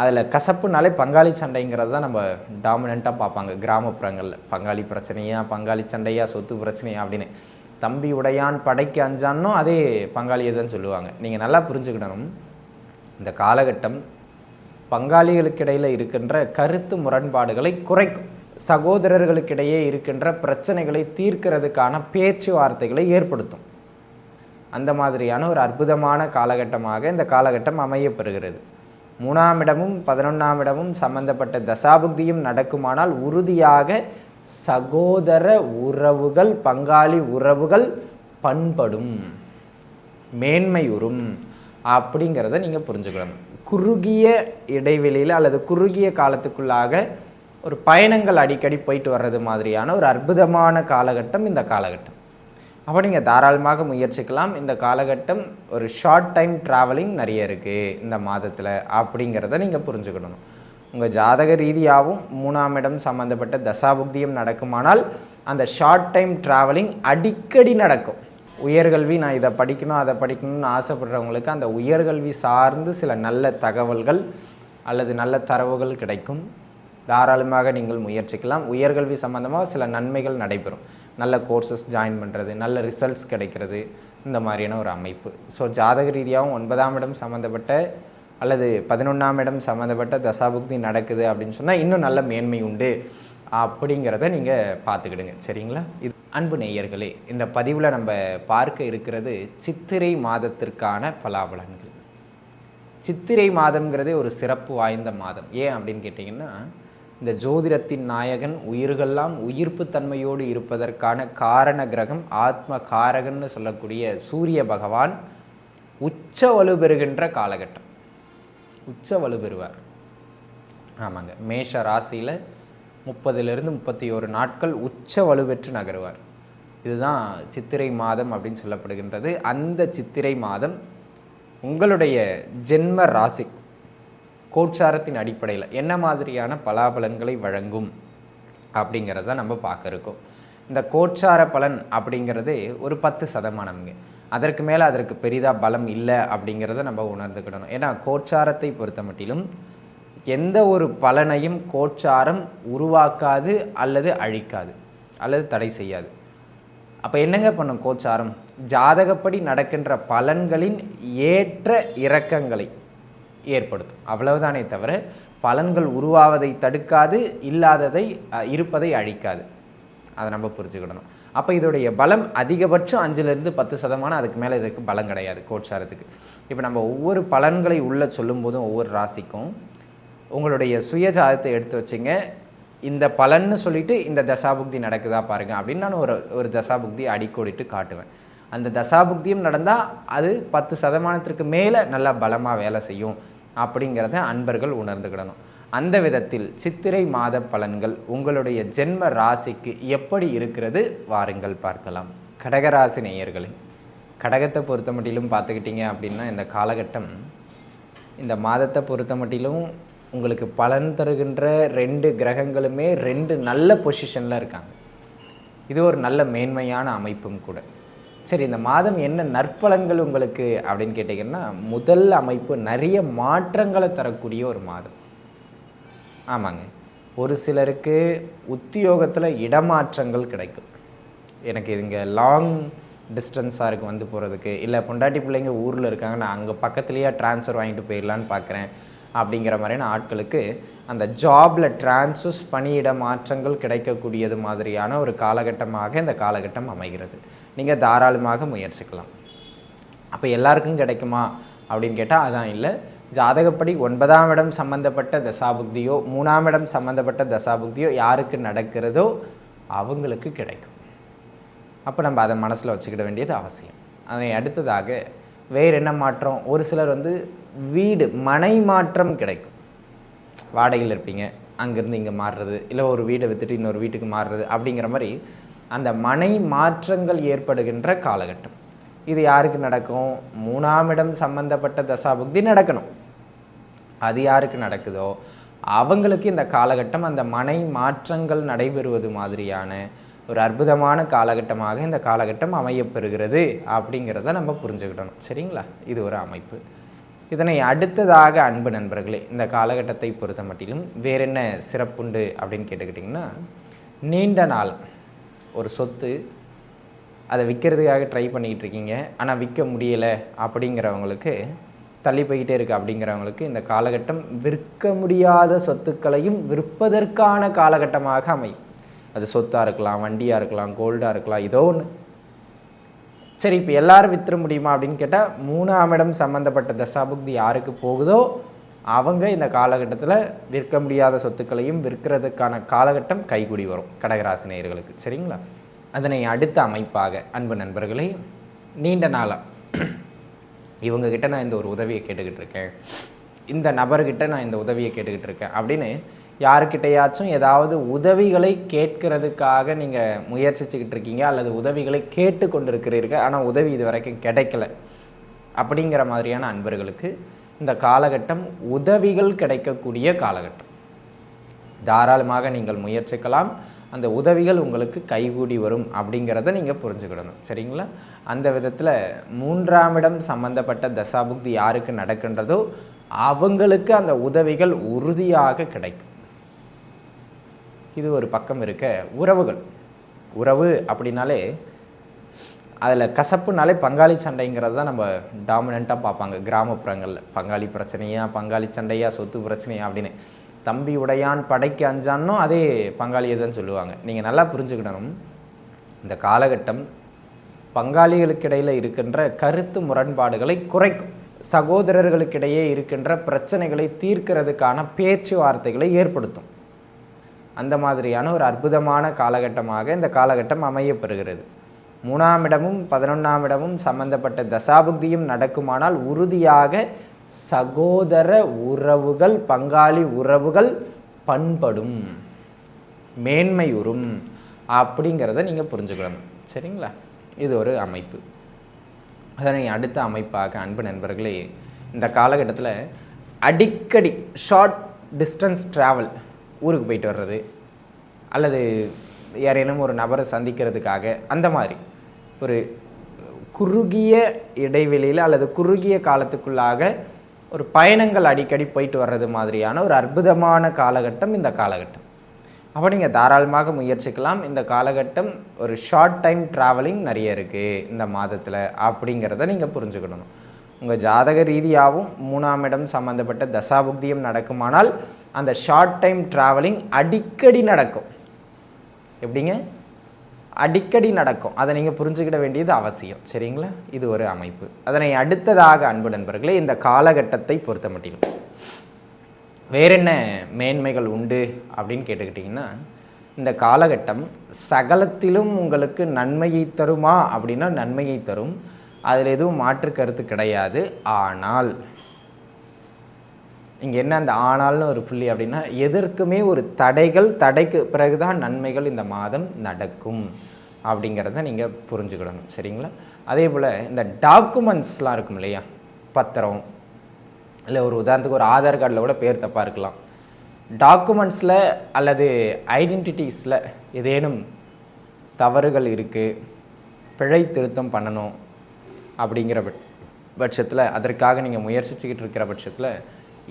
அதில் கசப்புனாலே பங்காளி சண்டைங்கிறது தான் நம்ம டாமினண்ட்டாக பார்ப்பாங்க. கிராமப்புறங்களில். பங்காளி பிரச்சனையா பங்காளி சண்டையா சொத்து பிரச்சனையா அப்படின்னு. தம்பி உடையான் படைக்கு அஞ்சான்னும் அதே பங்காளியை தான் சொல்லுவாங்க. நீங்கள் நல்லா புரிஞ்சுக்கிடணும். இந்த காலகட்டம் பங்காளிகளுக்கிடையில் இருக்கின்ற கருத்து முரண்பாடுகளை குறைக்கும். சகோதரர்களுக்கிடையே இருக்கின்ற பிரச்சனைகளை தீர்க்கிறதுக்கான பேச்சுவார்த்தைகளை ஏற்படுத்தும். அந்த மாதிரியான ஒரு அற்புதமான காலகட்டமாக இந்த காலகட்டம் அமையப்பெறுகிறது மூணாம் இடமும் பதினொன்றாம் இடமும் சம்பந்தப்பட்ட தசாபுக்தியும் நடக்குமானால் உறுதியாக சகோதர உறவுகள் பங்காளி உறவுகள் பண்படும் மேன்மையுறும் அப்படிங்கிறத நீங்கள் புரிஞ்சுக்கணும். குறுகிய இடைவெளியில் அல்லது குறுகிய காலத்துக்குள்ளாக ஒரு பயணங்கள் அடிக்கடி போயிட்டு வர்றது மாதிரியான ஒரு அற்புதமான காலகட்டம் இந்த காலகட்டம். அப்போ நீங்கள் தாராளமாக முயற்சிக்கலாம். இந்த காலகட்டம் ஒரு ஷார்ட் டைம் ட்ராவலிங் நிறைய இருக்குது இந்த மாதத்தில் அப்படிங்கிறத நீங்கள் புரிஞ்சுக்கணும். உங்கள் ஜாதக ரீதியாகவும் மூணாம் இடம் சம்மந்தப்பட்ட தசாபுக்தியும் நடக்குமானால் அந்த ஷார்ட் டைம் ட்ராவலிங் அடிக்கடி நடக்கும். உயர்கல்வி நான் இதை படிக்கணும் அதை படிக்கணும்னு ஆசைப்படுறவங்களுக்கு அந்த உயர்கல்வி சார்ந்து சில நல்ல தகவல்கள் அல்லது நல்ல தரவுகள் கிடைக்கும். தாராளமாக நீங்கள் முயற்சிக்கலாம். உயர்கல்வி சம்மந்தமாக சில நன்மைகள் நடைபெறும். நல்ல கோர்சஸ் ஜாயின் பண்ணுறது நல்ல ரிசல்ட்ஸ் கிடைக்கிறது இந்த மாதிரியான ஒரு அமைப்பு. ஸோ ஜாதக ரீதியாகவும் ஒன்பதாம் இடம் சம்மந்தப்பட்ட அல்லது பதினொன்றாம் இடம் சம்மந்தப்பட்ட தசாபுக்தி நடக்குது அப்படின்னு சொன்னால் இன்னும் நல்ல மேன்மை உண்டு அப்படிங்கிறத நீங்கள் பார்த்துக்கிடுங்க. சரிங்களா? இது அன்பு நேயர்களே இந்த பதிவில் நம்ம பார்க்க இருக்கிறது சித்திரை மாதத்திற்கான பலாபலன்கள். சித்திரை மாதம்ங்கிறதே ஒரு சிறப்பு வாய்ந்த மாதம். ஏன் அப்படின்னு கேட்டிங்கன்னா இந்த ஜோதிடத்தின் நாயகன் உயிர்கள்லாம் உயிர்ப்பு தன்மையோடு இருப்பதற்கான காரண கிரகம் ஆத்ம காரகன்னு சொல்லக்கூடிய சூரிய பகவான் உச்ச வலு பெறுகின்ற காலகட்டம். உச்ச வலு பெறுவார் ஆமாங்க. மேஷ ராசியில் முப்பதிலிருந்து முப்பத்தி ஒரு நாட்கள் உச்ச வலுப்பெற்று நகருவார். இதுதான் சித்திரை மாதம் அப்படின்னு சொல்லப்படுகின்றது. அந்த சித்திரை மாதம் உங்களுடைய ஜென்ம ராசி கோட்சாரத்தின் அடிப்படையில் என்ன மாதிரியான பலாபலன்களை வழங்கும் அப்படிங்கிறத நம்ம பார்க்க இருக்கோம். இந்த கோட்சார பலன் அப்படிங்கிறது ஒரு பத்து சதமானம்ங்க. அதற்கு மேலே அதற்கு பெரிதாக பலம் இல்லை அப்படிங்கிறத நம்ம உணர்ந்துக்கிடணும். ஏன்னா கோட்சாரத்தை பொறுத்த மட்டிலும் எந்த ஒரு பலனையும் கோட்சாரம் உருவாக்காது அல்லது அழிக்காது அல்லது தடை செய்யாது. அப்போ என்னங்க பண்ணும் கோச்சாரம் ஜாதகப்படி நடக்கின்ற பலன்களின் ஏற்ற இறக்கங்களை ஏற்படுத்தும். அவ்வளவுதானே தவிர பலன்கள் உருவாவதை தடுக்காது இல்லாததை இருப்பதை அழிக்காது. அதை நம்ம புரிஞ்சுக்கிடணும். அப்போ இதோடைய பலம் அதிகபட்சம் அஞ்சுலேருந்து பத்து சதமானம் அதுக்கு மேலே இதுக்கு பலம் கிடையாது கோட்சாரத்துக்கு. இப்போ நம்ம ஒவ்வொரு பலன்களை உள்ளே சொல்லும்போதும் ஒவ்வொரு ராசிக்கும் உங்களுடைய சுயஜாதத்தை எடுத்து வச்சுங்க. இந்த பலன்னு சொல்லிட்டு இந்த தசாபுக்தி நடக்குதா பாருங்கள் அப்படின்னு நான் ஒரு ஒரு தசாபுக்தி அடிக்கோடிட்டு காட்டுவேன். அந்த தசாபுக்தியும் நடந்தால் அது பத்து சதமானத்திற்கு மேலே நல்லா பலமாக வேலை செய்யும் அப்படிங்கிறத அன்பர்கள் உணர்ந்துக்கிடணும் அந்த விதத்தில் சித்திரை மாத பலன்கள் உங்களுடைய ஜென்ம ராசிக்கு எப்படி இருக்கிறது வாருங்கள் பார்க்கலாம். கடகராசி நேயர்களே கடகத்தை பொறுத்த மட்டிலும் பார்த்துக்கிட்டிங்க அப்படின்னா இந்த காலகட்டம் இந்த மாதத்தை பொறுத்த மட்டிலும் உங்களுக்கு பலன் தருகின்ற ரெண்டு கிரகங்களுமே ரெண்டு நல்ல பொசிஷனில் இருக்காங்க. இது ஒரு நல்ல மேன்மையான அமைப்பும் கூட. சரி இந்த மாதம் என்ன நற்பலன்கள் உங்களுக்கு அப்படின்னு கேட்டிங்கன்னா முதல் அமைப்பு நிறைய மாற்றங்களை தரக்கூடிய ஒரு மாதம். ஆமாங்க. ஒரு சிலருக்கு உத்தியோகத்தில் இடமாற்றங்கள் கிடைக்கும். எனக்கு இங்கே லாங் டிஸ்டன்ஸாக இருக்குது வந்து போகிறதுக்கு இல்லை பொண்டாட்டி பிள்ளைங்க ஊரில் இருக்காங்க நான் அங்கே பக்கத்துலேயே ட்ரான்ஸ்ஃபர் வாங்கிட்டு போயிடலான்னு பார்க்குறேன் அப்படிங்கிற மாதிரியான ஆட்களுக்கு அந்த ஜாபில் ட்ரான்ஸ்ஃபர்ஸ் பணியிட மாற்றங்கள் கிடைக்கக்கூடியது மாதிரியான ஒரு காலகட்டமாக இந்த காலகட்டம் அமைகிறது. நீங்கள் தாராளமாக முயற்சிக்கலாம். அப்போ எல்லாருக்கும் கிடைக்குமா? அப்படின்னு கேட்டால் அதான் இல்லை. ஜாதகப்படி ஒன்பதாம் இடம் சம்பந்தப்பட்ட தசாபுக்தியோ மூணாம் இடம் சம்பந்தப்பட்ட தசாபுக்தியோ யாருக்கு நடக்கிறதோ அவங்களுக்கு கிடைக்கும். அப்போ நம்ம அதை மனசில் வச்சுக்கிட வேண்டியது அவசியம். அதை அடுத்ததாக வேறு என்ன மாற்றம்? ஒரு சிலர் வந்து வீடு மனை மாற்றம் கிடைக்கும். வாடகையில் இருப்பீங்க அங்கேருந்து இங்கே மாறுறது இல்லை ஒரு வீடை விற்றுட்டு இன்னொரு வீட்டுக்கு மாறுறது அப்படிங்கிற மாதிரி அந்த மனை மாற்றங்கள் ஏற்படுகின்ற காலகட்டம். இது யாருக்கு நடக்கும்? மூணாம் இடம் சம்பந்தப்பட்ட தசாபுக்தி நடக்கணும். அது யாருக்கு நடக்குதோ? அவங்களுக்கு இந்த காலகட்டம் அந்த மனை மாற்றங்கள் நடைபெறுவது மாதிரியான ஒரு அற்புதமான காலகட்டமாக இந்த காலகட்டம் அமையப்பெறுகிறது அப்படிங்கிறத நம்ம புரிஞ்சுக்கிடணும் சரிங்களா? இது ஒரு அமைப்பு. இதனை அடுத்ததாக அன்பு நண்பர்களே இந்த காலகட்டத்தை பொறுத்த மட்டிலும் வேற என்ன சிறப்புண்டு அப்படின்னு கேட்டுக்கிட்டிங்கன்னா நீண்ட நாள் ஒரு சொத்து அதை விற்கிறதுக்காக ட்ரை பண்ணிக்கிட்டு இருக்கீங்க ஆனால் விற்க முடியலை அப்படிங்கிறவங்களுக்கு தள்ளி போய்கிட்டே இருக்குது அப்படிங்கிறவங்களுக்கு இந்த காலகட்டம் விற்க முடியாத சொத்துக்களையும் விற்பதற்கான காலகட்டமாக அமையும். அது சொத்தாக இருக்கலாம் வண்டியாக இருக்கலாம் கோல்டாக இருக்கலாம் ஏதோ ஒன்று சரி இப்போ எல்லாரும் வித்துற முடியுமா அப்படின்னு கேட்டால் மூணாம் இடம் சம்மந்தப்பட்ட தசாபுக்தி யாருக்கு போகுதோ அவங்க இந்த காலகட்டத்தில் விற்க முடியாத சொத்துக்களையும் விற்கிறதுக்கான காலகட்டம் கைகூடி வரும் கடகராசி நேயர்களுக்கு. சரிங்களா? அதனை அடுத்த அமைப்பாக அன்பு நண்பர்களே நீண்ட நாளாக இவங்கக்கிட்ட நான் இந்த ஒரு உதவியை கேட்டுக்கிட்டு இருக்கேன். இந்த நபர்கிட்ட நான் இந்த உதவியை கேட்டுக்கிட்டு இருக்கேன் அப்படின்னு யாருக்கிட்டையாச்சும் ஏதாவது உதவிகளை கேட்கறதுக்காக நீங்கள் முயற்சிச்சுக்கிட்டு இருக்கீங்க அல்லது உதவிகளை கேட்டு கொண்டு இருக்கிறீர்கள் ஆனால் உதவி இது வரைக்கும் கிடைக்கல. அப்படிங்கிற மாதிரியான அன்பர்களுக்கு இந்த காலகட்டம் உதவிகள் கிடைக்கக்கூடிய காலகட்டம். தாராளமாக நீங்கள் முயற்சிக்கலாம். அந்த உதவிகள் உங்களுக்கு கைகூடி வரும் அப்படிங்கிறத நீங்கள் புரிஞ்சுக்கிடணும். சரிங்களா? அந்த விதத்தில் மூன்றாம் இடம் சம்பந்தப்பட்ட தசாபுக்தி யாருக்கு நடக்கின்றதோ அவங்களுக்கு அந்த உதவிகள் உறுதியாக கிடைக்கும். இது ஒரு பக்கம் இருக்க உறவுகள். உறவு அப்படின்னாலே அதில் கசப்புனாலே பங்காளி சண்டைங்கிறது தான் நம்ம டாமினண்ட்டாக பார்ப்பாங்க. கிராமப்புறங்களில். பங்காளி பிரச்சனையா பங்காளி சண்டையா சொத்து பிரச்சனையா அப்படின்னு. தம்பி உடையான் படைக்கு அஞ்சான்னும் அதே பங்காளியை தான் சொல்லுவாங்க. நீங்கள் நல்லா புரிஞ்சுக்கிடணும். இந்த காலகட்டம் பங்காளிகளுக்கிடையில் இருக்கின்ற கருத்து முரண்பாடுகளை குறைக்கும். சகோதரர்களுக்கிடையே இருக்கின்ற பிரச்சனைகளை தீர்க்கிறதுக்கான பேச்சுவார்த்தைகளை ஏற்படுத்தும். அந்த மாதிரியான ஒரு அற்புதமான காலகட்டமாக இந்த காலகட்டம் அமையப்பெறுகிறது. மூணாம் இடமும் பதினொன்றாம் இடமும் சம்பந்தப்பட்ட தசாபுக்தியும் நடக்குமானால் உறுதியாக சகோதர உறவுகள் பங்காளி உறவுகள் பண்படும் மேன்மையுறும் அப்படிங்கிறத நீங்கள் புரிஞ்சுக்கணும். சரிங்களா? இது ஒரு அமைப்பு. அதனை அடுத்த அமைப்பாக அன்பு நண்பர்களே இந்த காலகட்டத்தில் அடிக்கடி ஷார்ட் டிஸ்டன்ஸ் ட்ராவல் ஊருக்கு போயிட்டு வர்றது அல்லது யாரேனும் ஒரு நபரை சந்திக்கிறதுக்காக அந்த மாதிரி. ஒரு குறுகிய இடைவெளியில் அல்லது குறுகிய காலத்துக்குள்ளாக ஒரு பயணங்கள் அடிக்கடி போயிட்டு வர்றது மாதிரியான ஒரு அற்புதமான காலகட்டம் இந்த காலகட்டம். அப்போ நீங்கள் தாராளமாக முயற்சிக்கலாம். இந்த காலகட்டம் ஒரு ஷார்ட் டைம் ட்ராவலிங் நிறைய இருக்குது இந்த மாதத்தில் அப்படிங்கிறத நீங்கள் புரிஞ்சுக்கணும். உங்கள் ஜாதக ரீதியாகவும் மூணாம் இடம் சம்மந்தப்பட்ட தசாபுக்தியும் நடக்குமானால் அந்த ஷார்ட் டைம் ட்ராவலிங் அடிக்கடி நடக்கும். எப்படிங்க? அடிக்கடி நடக்கும். அதை நீங்கள் புரிஞ்சுக்கிட வேண்டியது அவசியம். சரிங்களா? இது ஒரு அமைப்பு. அதனை அடுத்ததாக அன்பு நண்பர்களே இந்த காலகட்டத்தை பொறுத்த மட்டிலும் வேற என்ன மேன்மைகள் உண்டு அப்படின்னு கேட்டுக்கிட்டிங்கன்னா இந்த காலகட்டம் சகலத்திலும் உங்களுக்கு நன்மையை தருமா அப்படின்னா நன்மையை தரும். அதில் எதுவும் மாற்று கருத்து கிடையாது. ஆனால் இங்கே என்ன அந்த ஆனால்னு ஒரு புள்ளி அப்படின்னா எதற்குமே ஒரு தடைகள் தடைக்கு பிறகுதான் நன்மைகள் இந்த மாதம் நடக்கும் அப்படிங்கிறத நீங்கள் புரிஞ்சுக்கிடணும். சரிங்களா? அதே போல் இந்த டாக்குமெண்ட்ஸ்லாம் இருக்கும் இல்லையா? பத்திரம். இல்லை ஒரு உதாரணத்துக்கு ஒரு ஆதார் கார்டில் கூட பேர் தப்பாக இருக்கலாம். டாக்குமெண்ட்ஸில் அல்லது ஐடென்டிட்டிஸில் ஏதேனும் தவறுகள் இருக்குது பிழை திருத்தம் பண்ணணும் அப்படிங்கிற பட்சத்தில் அதற்காக நீங்கள் முயற்சிச்சுக்கிட்டு இருக்கிற பட்சத்தில்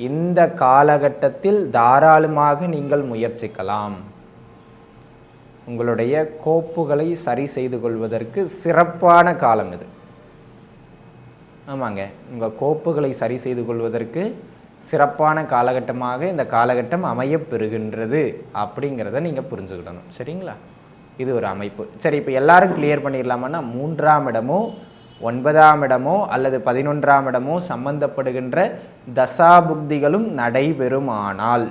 இந்த காலகட்டத்தில் தாராளமாக நீங்கள் முயற்சிக்கலாம். உங்களுடைய கோப்புகளை சரி செய்து கொள்வதற்கு சிறப்பான காலம் இது. ஆமாங்க. உங்கள் கோப்புகளை சரி செய்து கொள்வதற்கு சிறப்பான காலகட்டமாக இந்த காலகட்டம் அமையப்பெறுகின்றது அப்படிங்கிறத நீங்கள் புரிஞ்சுக்கிடணும். சரிங்களா? இது ஒரு அமைப்பு. சரி இப்போ எல்லாரும் கிளியர் பண்ணிடலாமன்னா மூன்றாம் இடமும் ஒன்பதாம் இடமோ அல்லது பதினொன்றாம் இடமோ சம்பந்தப்படுகின்ற தசாபுக்திகளும் நடைபெறுமானால்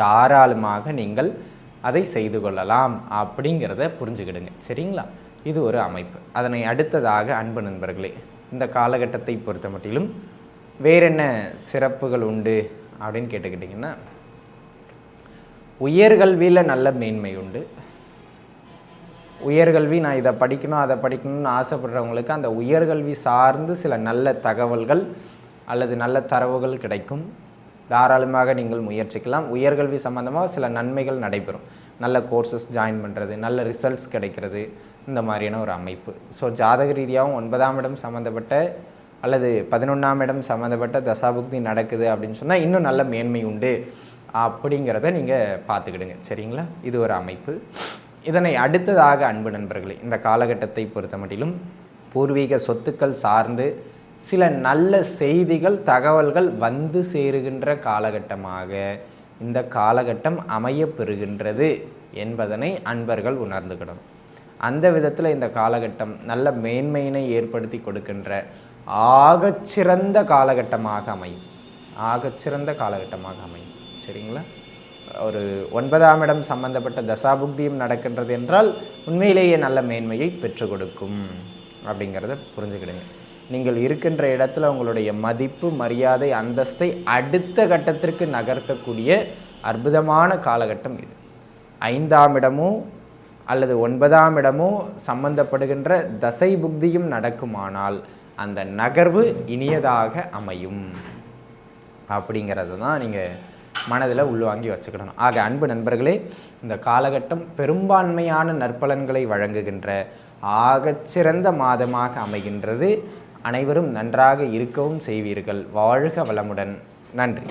தாராளமாக நீங்கள் அதை செய்து கொள்ளலாம் அப்படிங்கிறத புரிஞ்சுக்கிடுங்க. சரிங்களா? இது ஒரு அமைப்பு. அதனை அடுத்ததாக அன்பு நண்பர்களே இந்த காலகட்டத்தை பொறுத்த மட்டிலும் வேறென்ன சிறப்புகள் உண்டு அப்படின்னு கேட்டுக்கிட்டிங்கன்னா உயர்கல்வியில் நல்ல மேன்மை உண்டு. உயர்கல்வி நான் இதை படிக்கணும் அதை படிக்கணும்னு ஆசைப்படுறவங்களுக்கு அந்த உயர்கல்வி சார்ந்து சில நல்ல தகவல்கள் அல்லது நல்ல தரவுகள் கிடைக்கும். தாராளமாக நீங்கள் முயற்சிக்கலாம். உயர்கல்வி சம்மந்தமாக சில நன்மைகள் நடைபெறும். நல்ல கோர்சஸ் ஜாயின் பண்ணுறது நல்ல ரிசல்ட்ஸ் கிடைக்கிறது. இந்த மாதிரியான ஒரு அமைப்பு. ஸோ ஜாதக ரீதியாகவும் ஒன்பதாம் இடம் சம்மந்தப்பட்ட அல்லது பதினொன்றாம் இடம் சம்மந்தப்பட்ட தசாபுக்தி நடக்குது அப்படின்னு சொன்னால் இன்னும் நல்ல மேன்மை உண்டு. அப்படிங்கிறத நீங்கள் பார்த்துக்கிடுங்க. சரிங்களா? இது ஒரு அமைப்பு. இதனை அடுத்ததாக அன்பு நண்பர்களே இந்த காலகட்டத்தை பொறுத்த மட்டிலும் பூர்வீக சொத்துக்கள் சார்ந்து சில நல்ல செய்திகள் தகவல்கள் வந்து சேருகின்ற காலகட்டமாக இந்த காலகட்டம் அமைய பெறுகின்றது என்பதனை அன்பர்கள் உணர்ந்துக்கணும் அந்த விதத்தில் இந்த காலகட்டம் நல்ல மேன்மையினை ஏற்படுத்தி கொடுக்கின்ற ஆகச்சிறந்த காலகட்டமாக அமையும். ஆகச்சிறந்த காலகட்டமாக அமையும். சரிங்களா? ஒரு ஒன்பதாம் இடம் சம்பந்தப்பட்ட தசாபுக்தியும் நடக்கின்றது என்றால் உண்மையிலேயே நல்ல மேன்மையை பெற்றுக் கொடுக்கும் அப்படிங்கிறத புரிஞ்சுக்கிடுங்க. நீங்கள் இருக்கின்ற இடத்துல உங்களுடைய மதிப்பு மரியாதை அந்தஸ்தை அடுத்த கட்டத்திற்கு நகர்த்தக்கூடிய அற்புதமான காலகட்டம் இது. ஐந்தாம் இடமோ அல்லது ஒன்பதாம் இடமோ சம்பந்தப்படுகின்ற தசை புக்தியும் நடக்குமானால் அந்த நகர்வு இனியதாக அமையும். அப்படிங்கிறது தான் நீங்கள் மனதில் உள்வாங்கி வச்சுக்கிடணும். ஆக அன்பு நண்பர்களே இந்த காலகட்டம் பெரும்பான்மையான நற்பலன்களை வழங்குகின்ற ஆகச்சிறந்த மாதமாக அமைகின்றது. அனைவரும் நன்றாக இருக்கவும் செய்வீர்கள். வாழ்க வளமுடன். நன்றி.